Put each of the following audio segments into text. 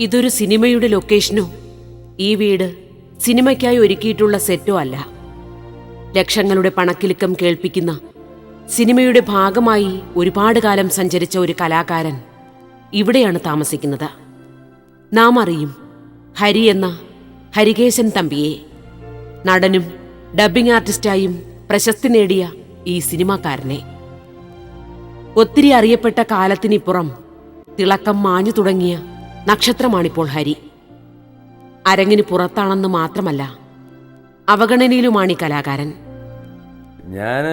ഇതൊരു സിനിമയുടെ ലൊക്കേഷനോ? ഈ വീട് സിനിമയ്ക്കായി ഒരുക്കിയിട്ടുള്ള സെറ്റോ അല്ല. ലക്ഷങ്ങളുടെ പണക്കിലുക്കം കേൾപ്പിക്കുന്ന സിനിമയുടെ ഭാഗമായി ഒരുപാട് കാലം സഞ്ചരിച്ച ഒരു കലാകാരൻ ഇവിടെയാണ് താമസിക്കുന്നത്. നാം അറിയും ഹരി എന്ന ഹരികേശൻ തമ്പിയെ. നടനും ഡബ്ബിംഗ് ആർട്ടിസ്റ്റായും പ്രശസ്തി നേടിയ ഈ സിനിമാക്കാരനെ. ഒത്തിരി അറിയപ്പെട്ട കാലത്തിനിപ്പുറം തിളക്കം മാഞ്ഞു തുടങ്ങിയ നക്ഷത്രമാണിപ്പോൾ ഹരി. അരങ്ങിന് പുറത്താണെന്ന് മാത്രമല്ല അവഗണനയിലുമാണ് ഈ കലാകാരൻ. ഞാൻ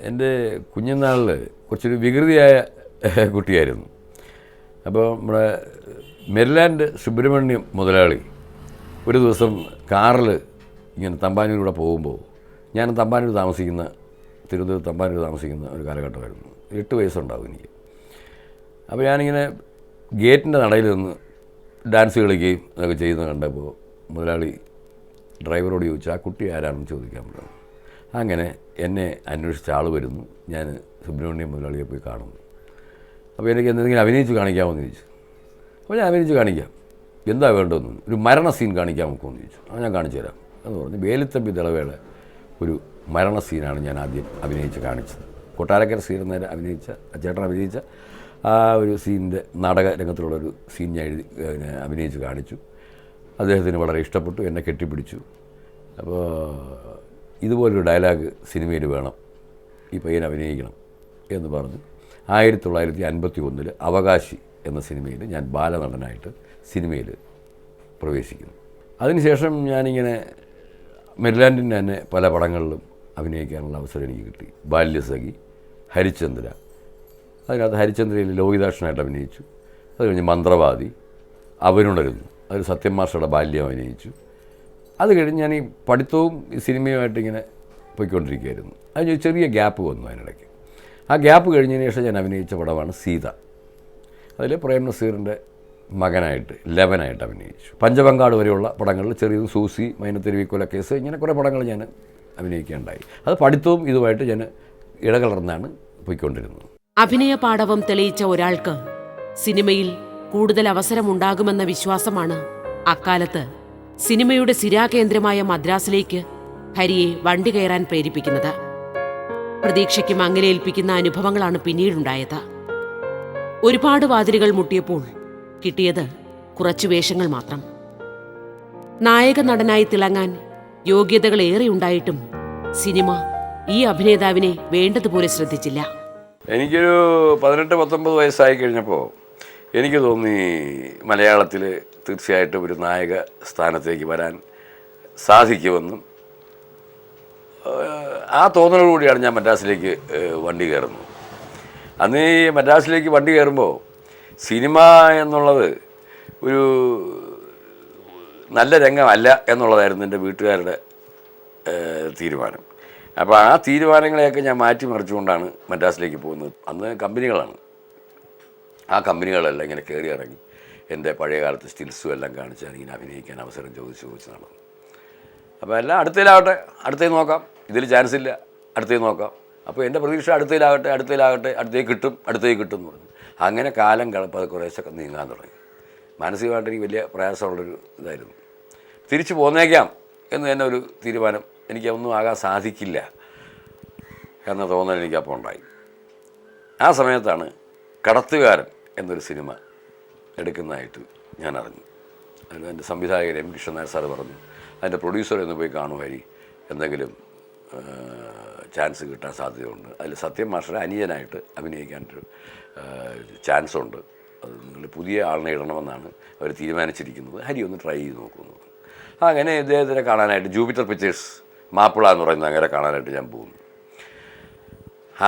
എന്റെ കുഞ്ഞുനാളിൽ കുറച്ചൊരു വികൃതിയായ കുട്ടിയായിരുന്നു. അപ്പോൾ നമ്മുടെ മെരിലാൻഡ് സുബ്രഹ്മണ്യം മുതലാളി ഒരു ദിവസം കാറിൽ ഇങ്ങനെ തമ്പാനൂരിലൂടെ പോകുമ്പോൾ ഞാൻ തമ്പാനൂർ താമസിക്കുന്ന തിരുവനന്തപുരം തമ്പാനൂർ താമസിക്കുന്ന ഒരു കാലഘട്ടമായിരുന്നു. എട്ട് വയസ്സുണ്ടാവും എനിക്ക്. അപ്പോൾ ഞാനിങ്ങനെ ഗേറ്റിന്റെ നടയിൽ നിന്ന് ഡാൻസ് കളിക്കുകയും അതൊക്കെ ചെയ്യുന്നത് കണ്ടപ്പോൾ മുതലാളി ഡ്രൈവറോട് ചോദിച്ചു ആ കുട്ടി ആരാണെന്ന് ചോദിക്കാൻ പറഞ്ഞു. അങ്ങനെ എന്നെ അന്വേഷിച്ച ആൾ വരുന്നു. ഞാൻ സുബ്രഹ്മണ്യം മുതലാളിയെ പോയി കാണുന്നു. അപ്പോൾ എനിക്ക് എന്തെങ്കിലും അഭിനയിച്ച് കാണിക്കാമോ എന്ന് ചോദിച്ചു. അപ്പോൾ ഞാൻ അഭിനയിച്ച് കാണിക്കാം. എന്താ വേണ്ടതെന്ന് ഒരു മരണ സീൻ കാണിക്കാൻ നോക്കുമെന്ന് ചോദിച്ചു. അത് ഞാൻ കാണിച്ചു തരാം. എന്ന് പറഞ്ഞു വേലിത്തമ്പി ദളവയുടെ ഒരു മരണ സീനാണ് ഞാൻ ആദ്യം അഭിനയിച്ച് കാണിച്ചത്. കൊട്ടാരക്കര സീൻ നേരെ അഭിനയിച്ച ചേട്ടൻ അഭിനയിച്ച ആ ഒരു സീനിന്റെ നാടക രംഗത്തിലുള്ളൊരു സീൻ ഞാൻ എഴുതി പിന്നെ അഭിനയിച്ച് കാണിച്ചു. അദ്ദേഹത്തിന് വളരെ ഇഷ്ടപ്പെട്ടു എന്നെ കെട്ടിപ്പിടിച്ചു. അപ്പോൾ ഇതുപോലൊരു ഡയലോഗ് സിനിമയിൽ വേണം ഈ പയ്യൻ അഭിനയിക്കണം എന്ന് പറഞ്ഞു ആയിരത്തി തൊള്ളായിരത്തി അൻപത്തി ഒന്നിൽ അവകാശി എന്ന സിനിമയിൽ ഞാൻ ബാലനടനായിട്ട് സിനിമയിൽ പ്രവേശിക്കുന്നു. അതിനുശേഷം ഞാനിങ്ങനെ മെരിലാൻഡിന്റെ തന്നെ പല പടങ്ങളിലും അഭിനയിക്കാനുള്ള അവസരം എനിക്ക് കിട്ടി. ബാല്യസഖി ഹരിചന്ദ്ര അതിനകത്ത് ഹരിചന്ദ്രയിൽ ലോഹിതാക്ഷനായിട്ട് അഭിനയിച്ചു. അത് കഴിഞ്ഞ് മന്ത്രവാദി അവനുണരുന്നു അതിൽ സത്യം മാഷയുടെ ബാല്യം അഭിനയിച്ചു. അത് കഴിഞ്ഞ് ഞാൻ ഈ പഠിത്തവും ഈ സിനിമയുമായിട്ട് ഇങ്ങനെ പോയിക്കൊണ്ടിരിക്കുകയായിരുന്നു. അതിന് ചെറിയ ഗ്യാപ്പ് വന്നു അതിനിടയ്ക്ക്. ആ ഗ്യാപ്പ് കഴിഞ്ഞതിന് ശേഷം ഞാൻ അഭിനയിച്ച പടമാണ് സീത. അതിൽ പ്രേം നസീറിന്റെ മകനായിട്ട് ലെവനായിട്ട് അഭിനയിച്ചു. പഞ്ചബംഗാട് വരെയുള്ള പടങ്ങളിൽ ചെറിയതും സൂസി മൈനത്തെരുവി കേസ് ഇങ്ങനെ കുറേ പടങ്ങൾ ഞാൻ അഭിനയിക്കുകയുണ്ടായി. അത് പഠിത്തവും ഇതുമായിട്ട് ഞാൻ ഇടകലർന്നാണ് പോയിക്കൊണ്ടിരുന്നത്. അഭിനയ പാടവം തെളിയിച്ച ഒരാൾക്ക് സിനിമയിൽ കൂടുതൽ അവസരമുണ്ടാകുമെന്ന വിശ്വാസമാണ് അക്കാലത്ത് സിനിമയുടെ സിരാകേന്ദ്രമായ മദ്രാസിലേക്ക് ഹരിയെ വണ്ടി കയറാൻ പ്രേരിപ്പിക്കുന്നത്. പ്രതീക്ഷയ്ക്ക് മങ്ങലേൽപ്പിക്കുന്ന അനുഭവങ്ങളാണ് പിന്നീടുണ്ടായത്. ഒരുപാട് വാതിലുകൾ മുട്ടിയപ്പോൾ കിട്ടിയത് കുറച്ചു വേഷങ്ങൾ മാത്രം. നായക നടനായി തിളങ്ങാൻ യോഗ്യതകൾ ഏറെ ഉണ്ടായിട്ടും സിനിമ ഈ അഭിനേതാവിനെ വേണ്ടതുപോലെ ശ്രദ്ധിച്ചില്ല. എനിക്കൊരു പതിനെട്ട് പത്തൊമ്പത് വയസ്സായി കഴിഞ്ഞപ്പോൾ എനിക്ക് തോന്നി മലയാളത്തിൽ തീർച്ചയായിട്ടും ഒരു നായക സ്ഥാനത്തേക്ക് വരാൻ സാധിക്കുമെന്നും ആ തോന്നലോടുകൂടിയാണ് ഞാൻ മദ്രാസിലേക്ക് വണ്ടി കയറുന്നത്. അന്ന് ഈ മദ്രാസിലേക്ക് വണ്ടി കയറുമ്പോൾ സിനിമ എന്നുള്ളത് ഒരു നല്ല രംഗമല്ല എന്നുള്ളതായിരുന്നു എന്റെ വീട്ടുകാരുടെ തീരുമാനം. അപ്പോൾ ആ തീരുമാനങ്ങളെയൊക്കെ ഞാൻ മാറ്റിമറിച്ചുകൊണ്ടാണ് മദ്രാസിലേക്ക് പോകുന്നത്. അന്ന് കമ്പനികളാണ്. ആ കമ്പനികളെല്ലാം ഇങ്ങനെ കയറി ഇറങ്ങി. എന്റെ പഴയ കാലത്ത് സ്റ്റിൽസും എല്ലാം കാണിച്ചാണ് ഇങ്ങനെ അഭിനയിക്കാൻ അവസരം ചോദിച്ചു ചോദിച്ച് നടന്നു. അപ്പോൾ എല്ലാം അടുത്തതിലാവട്ടെ അടുത്തേ നോക്കാം. ഇതിൽ ചാൻസ് ഇല്ല അടുത്തേ നോക്കാം. അപ്പോൾ എന്റെ പ്രതീക്ഷ അടുത്തതിലാകട്ടെ അടുത്തതിലാകട്ടെ അടുത്തേക്ക് കിട്ടും അടുത്തേക്ക് കിട്ടും എന്ന് പറഞ്ഞു. അങ്ങനെ കാലം കളപ്പത് കുറേശ്ശൊക്കെ നീങ്ങാൻ തുടങ്ങി. മാനസികമായിട്ട് എനിക്ക് വലിയ പ്രയാസമുള്ളൊരു ഇതായിരുന്നു. തിരിച്ചു പോന്നേക്കാം എന്ന് തന്നെ ഒരു തീരുമാനം എനിക്ക് ഒന്നും ആകാൻ സാധിക്കില്ല എന്ന തോന്നൽ എനിക്കപ്പോൾ ഉണ്ടായി. ആ സമയത്താണ് കടത്തുകാരൻ എന്നൊരു സിനിമ എടുക്കുന്നതായിട്ട് ഞാൻ അറിഞ്ഞു അതിന് എന്റെ സംവിധായകൻ എം കൃഷ്ണനായർ സാറ് പറഞ്ഞു അതിന്റെ പ്രൊഡ്യൂസർ എന്ന് പോയി കാണുമാരി എന്തെങ്കിലും ചാൻസ് കിട്ടാൻ സാധ്യതയുണ്ട്. അതിൽ സത്യം മാഷറെ അനിയനായിട്ട് അഭിനയിക്കാനൊരു ചാൻസ് ഉണ്ട് അത് നിങ്ങൾ പുതിയ ആളിനെ ഇടണമെന്നാണ് അവർ തീരുമാനിച്ചിരിക്കുന്നത്. ഹരി ഒന്ന് ട്രൈ ചെയ്ത് നോക്കുന്നു അങ്ങനെ ഇദ്ദേഹത്തിനെ കാണാനായിട്ട് ജൂപ്പിറ്റർ പിക്ചേഴ്സ് മാപ്പിള എന്ന് പറയുന്ന അങ്ങനെ കാണാനായിട്ട് ഞാൻ പോകുന്നു.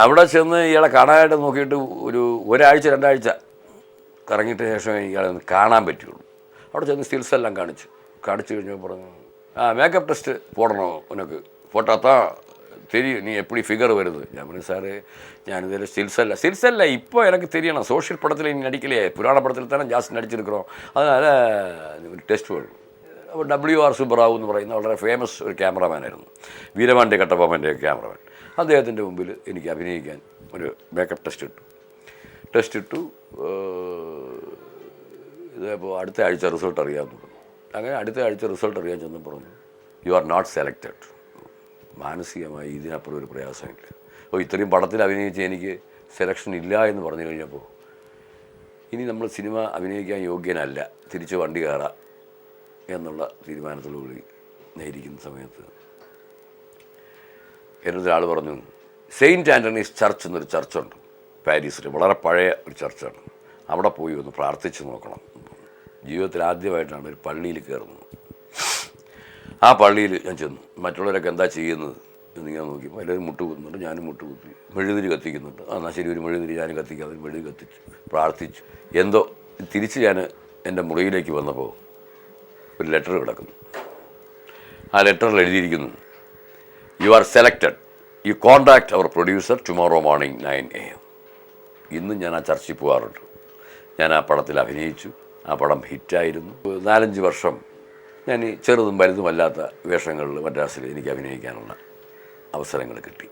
അവിടെ ചെന്ന് ഇയാളെ കാണാനായിട്ട് നോക്കിയിട്ട് ഒരു ഒരാഴ്ച രണ്ടാഴ്ച കറങ്ങിയിട്ട് ശേഷം ഇയാളെ ഒന്ന് കാണാൻ പറ്റുള്ളൂ അവിടെ ചെന്ന് സ്റ്റിൽസ് എല്ലാം കാണിച്ചു. കാണിച്ചു കഴിഞ്ഞപ്പോൾ പറഞ്ഞു ആ മേക്കപ്പ് ടെസ്റ്റ് പോടണോ ഉനക്ക് പോട്ടാത്താ തിരിയും നീ எப்படி ഫിഗർ വരുന്നത്? ഞാൻ പറഞ്ഞു സാറ് இதில் ஸ்டில்ஸ் അല്ല. ஸ்டில்ஸ் അല്ല இப்போ എനിക്ക് தெரியணும் സോഷ്യൽ പടത്തിൽ நீ நடிக்கலையே പുരാണ പടത്തിൽ தானே ஜாஸ்தி நடிச்சிருக்கிறோம் அதனால் ടെസ്റ്റ് ഡബ്ല്യു ആർ സുബ്ബറാവു എന്ന് പറയുന്ന വളരെ ഫേമസ് ഒരു ക്യാമറമാനായിരുന്നു വീരപാണ്ഡ്യ കട്ടപ്പാമന്റെ ക്യാമറമാൻ അദ്ദേഹത്തിന്റെ മുമ്പിൽ എനിക്ക് അഭിനയിക്കാൻ ഒരു മേക്കപ്പ് ടെസ്റ്റ് ഇട്ടു. ടെസ്റ്റ് ഇട്ടു ഏഹ് ഇത് അടുത്ത ആഴ്ച റിസൾട്ട് അറിയാമെന്ന് പറഞ്ഞു അങ്ങനെ അടുത്ത ആഴ്ച റിസൾട്ട് അറിയാൻ ചെന്ന് പറഞ്ഞു യു ആർ നോട്ട് സെലക്റ്റഡ് മാനസികമായി ഇതിനപ്പുറം ഒരു പ്രയാസമില്ല. അപ്പോൾ ഇത്രയും പടത്തിൽ അഭിനയിച്ച് എനിക്ക് സെലക്ഷൻ ഇല്ല എന്ന് പറഞ്ഞു കഴിഞ്ഞപ്പോൾ ഇനി നമ്മൾ സിനിമ അഭിനയിക്കാൻ യോഗ്യനല്ല. തിരിച്ച് വണ്ടി കയറാം. എന്നുള്ള തീരുമാനത്തോടുകൂടി നേരിക്കുന്ന സമയത്ത് എന്നൊരു ഒരാൾ പറഞ്ഞു സെയിന്റ് ആന്റണീസ് ചർച്ച് എന്നൊരു ചർച്ചുണ്ട്. പാരീസിൽ വളരെ പഴയ ഒരു ചർച്ചാണ്. അവിടെ പോയി ഒന്ന് പ്രാർത്ഥിച്ചു നോക്കണം. ജീവിതത്തിൽ ആദ്യമായിട്ടാണ് ഒരു പള്ളിയിൽ കയറുന്നത്. ആ പള്ളിയിൽ ഞാൻ ചെന്നു. മറ്റുള്ളവരൊക്കെ എന്താ ചെയ്യുന്നത് എന്ന് ഞാൻ നോക്കിയപ്പോൾ എല്ലാവരും മുട്ട് കുത്തുന്നുണ്ട് ഞാനും മുട്ട് കുത്തി മെഴുതിരി കത്തിക്കുന്നുണ്ട്. ആ എന്നാൽ ശരി ഒരു മെഴുതിരി ഞാനും കത്തിക്കാതെ മെഴുതി കത്തിച്ചു പ്രാർത്ഥിച്ചു. എന്തോ തിരിച്ച് ഞാൻ എന്റെ മുറിയിലേക്ക് വന്നപ്പോൾ ഒരു ലെറ്റർ കിടക്കുന്നു. ആ ലെറ്ററിൽ എഴുതിയിരിക്കുന്നു you are selected you contact our producer tomorrow morning nine A M ഇന്നും ഞാൻ ആ ചർച്ചിൽ പോകാറുണ്ട് ഞാൻ ആ പടത്തിൽ അഭിനയിച്ചു. ആ പടം ഹിറ്റായിരുന്നു. നാലഞ്ച് വർഷം ഞാൻ ചെറുതും വലുതുമല്ലാത്ത വേഷങ്ങളിൽ മദ്രാസിൽ എനിക്ക് അഭിനയിക്കാനുള്ള അവസരങ്ങൾ കിട്ടി.